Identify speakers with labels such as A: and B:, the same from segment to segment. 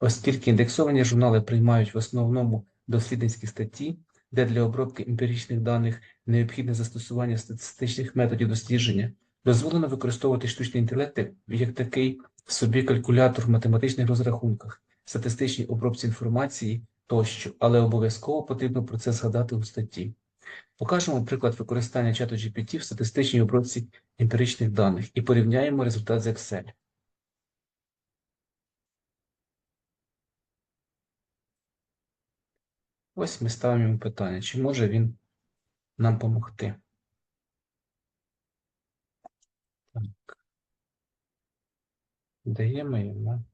A: Оскільки індексовані журнали приймають в основному дослідницькі статті, де для обробки емпіричних даних необхідне застосування статистичних методів дослідження, дозволено використовувати штучний інтелект як такий собі калькулятор в математичних розрахунках, статистичній обробці інформації тощо, але обов'язково потрібно про це згадати у статті. Покажемо приклад використання чату GPT в статистичній обробці емпіричних даних і порівняємо результат з Excel. Ось ми ставимо йому питання, чи може він нам допомогти. Так. Даємо йому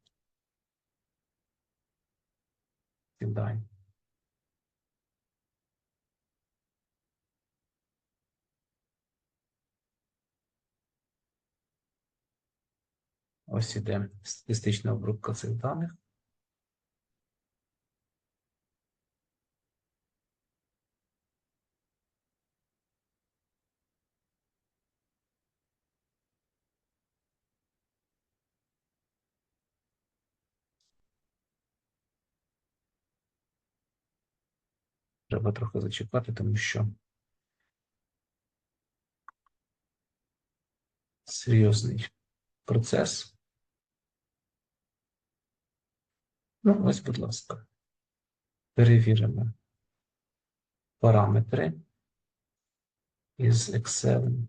A: ці дані. Ось іде статистична обробка цих даних. Треба трохи зачекати, тому що серйозний процес. Ну, ось, будь ласка, перевіримо параметри із Excel.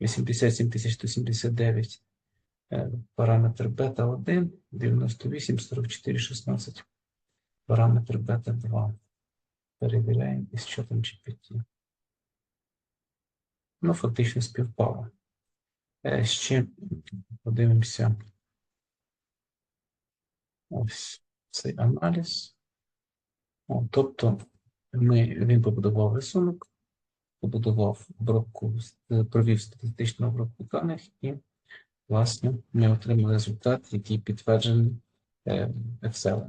A: Вісімдесят сім тисяч сто сімдесят дев'ять. Е, Параметр бета 1, 98, 44, 16. Параметр бета 2. Перевіряємо із чатом GPT. Ну, фактично співпало. Е, Ще подивимося. Ось цей аналіз. О, тобто ми, він побудував рисунок, побудував обробку, провів статистичну обробку даних і, власне, ми отримали результат, який підтверджений е, Excel.